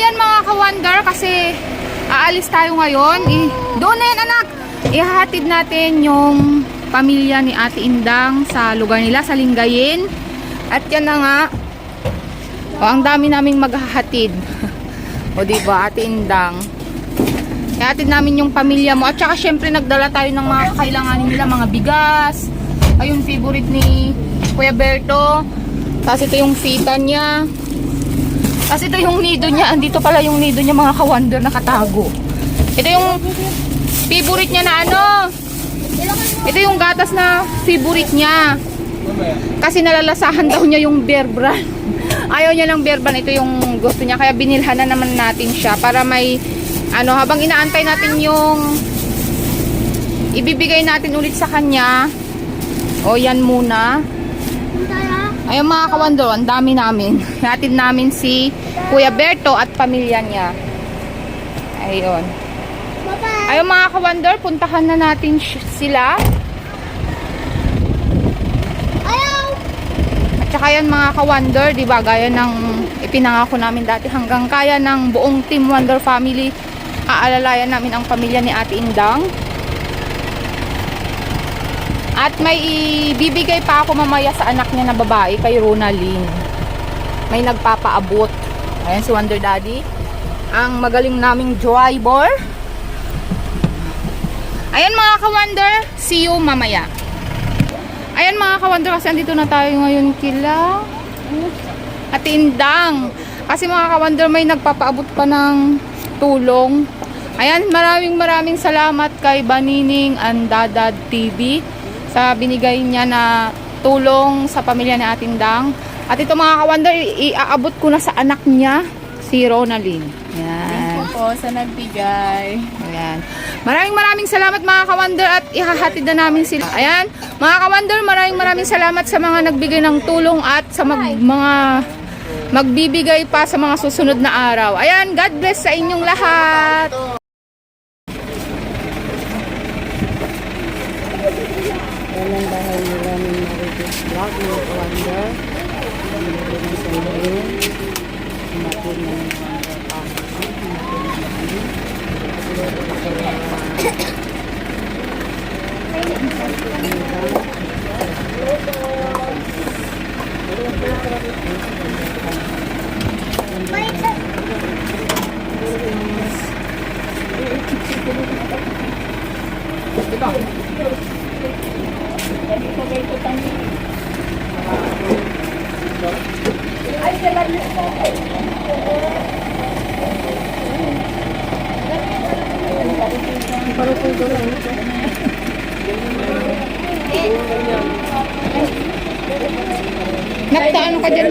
ayan mga ka-wonder kasi aalis tayo ngayon. Eh, doon na yan anak. Ihahatid natin yung pamilya ni Ate Indang sa lugar nila, sa Lingayen. At yan na nga. O, ang dami naming maghahatid. o, diba, Ate Indang. Ihatid namin yung pamilya mo. At saka, syempre, nagdala tayo ng mga kakailanganin nila, mga bigas. Ayun, favorite ni Kuya Berto. Tapos ito yung fita niya. Tapos ito yung nido niya. Andito pala yung nido niya, mga ka-wonder, nakatago. Ito yung favorite niya na ano. Ito yung gatas na favorite niya. Kasi nalalasahan daw niya yung bear brand. Ayaw niya ng bear brand. Ito yung gusto niya. Kaya binilhan na naman natin siya para may ano, habang inaantay natin yung ibibigay natin ulit sa kanya. O yan muna. Ayun mga kawando, ang dami namin. Hatid namin si Kuya Berto at pamilya niya. Ayun. Ayun mga kawandor, puntahan na natin sila. At saka yan mga ka-wonder, di ba, gaya ng ipinangako namin dati hanggang kaya ng buong Team Wonder Family, aalalayan namin ang pamilya ni Ate Indang. At may ibibigay pa ako mamaya sa anak niya na babae, kay Ronaldine. May nagpapaabot. Ayan si Wonder Daddy. Ang magaling naming driver. Ayan mga ka-wonder, see you mamaya. Ayan mga ka-wonder, kasi andito na tayo ngayon kila at Indang. Kasi mga ka-wonder, may nagpapaabot pa ng tulong. Ayan, maraming maraming salamat kay Banining Andadad TV sa binigay niya na tulong sa pamilya ni Atindang. At ito mga ka-wonder, i- iaabot ko na sa anak niya, si Ronaldine. Ayan. po sa nagbigay. Ayan. Maraming maraming salamat mga kawander at ihahatid na namin sila. Ayan. Mga kawander, maraming maraming salamat sa mga nagbigay ng tulong at sa mag- mga magbibigay pa sa mga susunod na araw. Ayan, God bless sa inyong lahat. Yan ang bahay nila ni Marites Vlog, mga kawander. Nilagay ng salarin. Umatid na ng kawander pa. Nakta, ano ka dyan?